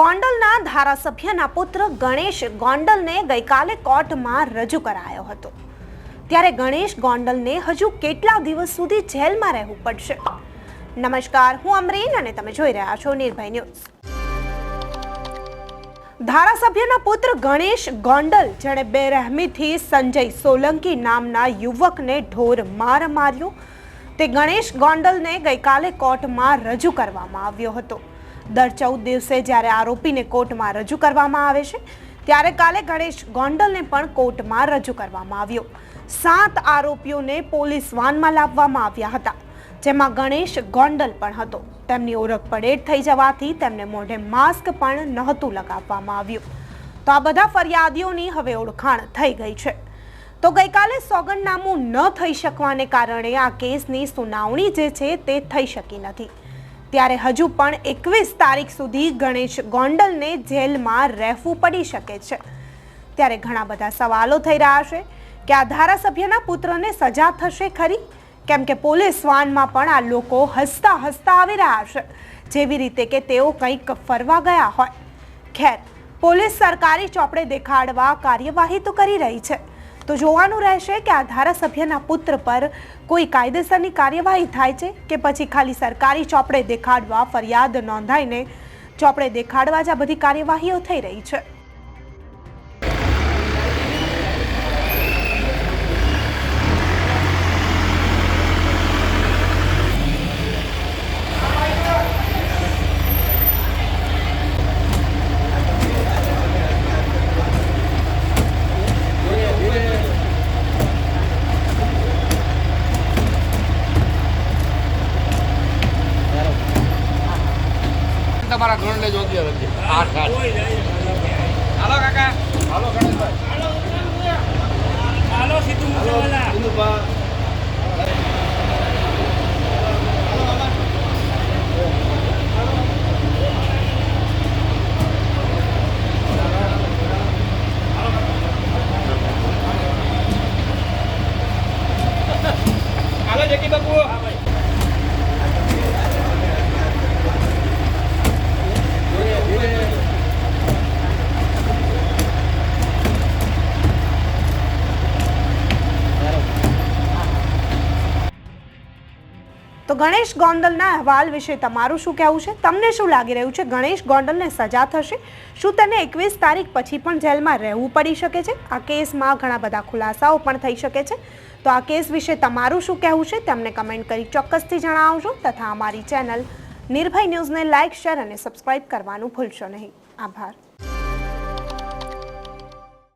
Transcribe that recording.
ગોંડલના ધારાસભ્યના પુત્ર ગણેશ ગોંડલને ગઈકાલે કોર્ટમાં રજૂ કરાયો હતો. ત્યારે ગણેશ ગોંડલને હજુ કેટલા દિવસ સુધી જેલમાં રહેવું પડશે? નમસ્કાર, હું અમરીન અને તમે જોઈ રહ્યા છો નિર્ભય ન્યૂઝ. ધારાસભ્યના પુત્ર ગણેશ ગોંડલ, જેણે બેરહેમીથી સંજય સોલંકી નામના યુવકને ઢોર માર માર્યો, તે ગણેશ ગોંડલને ગઈકાલે કોર્ટમાં રજૂ કરવામાં આવ્યો હતો. દર ચૌદ દિવસે જ્યારે આરોપીને કોર્ટમાં રજૂ કરવામાં આવે છે, ત્યારે કાલે ગણેશ ગોંડલને પણ કોર્ટમાં રજૂ કરવામાં આવ્યો. સાત આરોપીઓને પોલીસ વાનમાં લાવવામાં આવ્યા હતા, જેમાં ગણેશ ગોંડલ પણ હતો. તેમની ઓળખ પડેટ થઈ જવાથી તેમને મોઢે માસ્ક પણ નહોતું લગાવવામાં આવ્યું. તો આ બધા ફરિયાદીઓની હવે ઓળખાણ થઈ ગઈ છે. તો ગઈકાલે સોગંદનામું ન થઈ શકવાને કારણે આ કેસની સુનાવણી જે છે તે થઈ શકી નથી. ત્યારે હજુ પણ એકવીસ તારીખ સુધી ગણેશ ગોંડલને જેલમાં રહેવું પડી શકે છે. ત્યારે ઘણા બધા સવાલો થઈ રહ્યા છે કે આ ધારાસભ્યના પુત્રને સજા થશે ખરી? કેમ કે પોલીસ વાનમાં પણ આ લોકો હસતા હસતા આવી રહ્યા છે. જેવી રીતે કે તેઓ કંઈક ફરવા ગયા હોય. ખેર, પોલીસ સરકારી ચોપડે દેખાડવા કાર્યવાહી તો કરી રહી છે. તો જોવાનું રહેશે કે આ ધારાસભ્યના પુત્ર પર કોઈ કાયદેસરની કાર્યવાહી થાય છે કે પછી ખાલી સરકારી ચોપડે દેખાડવા ફરિયાદ નોંધાઈને ચોપડે દેખાડવા જ આ બધી કાર્યવાહીઓ થઈ રહી છે. તમારા ઘરને જ ઓગી હતી આઠ આઠ હાલો કાકા. હાલો ગણેશભાઈ. હાલો સીધું મૂકવાલા દિનુભા હાલો જેકી તો ગણેશ ગોંડલના અહેવાલ વિશે તમારું શું કહેવું છે? તમને શું લાગી રહ્યું છે? ગણેશ ગોંડલને સજા થશે? શું તેને એકવીસ તારીખ પછી પણ જેલમાં રહેવું પડી શકે છે? આ કેસમાં ઘણા બધા ખુલાસાઓ પણ થઈ શકે છે. તો આ કેસ વિશે તમારું શું કહેવું છે? તેમને કમેન્ટ કરી ચોક્કસથી જણાવજો તથા અમારી ચેનલ નિર્ભય ન્યૂઝને લાઇક, શેર અને સબસ્ક્રાઇબ કરવાનું ભૂલશો નહીં. આભાર.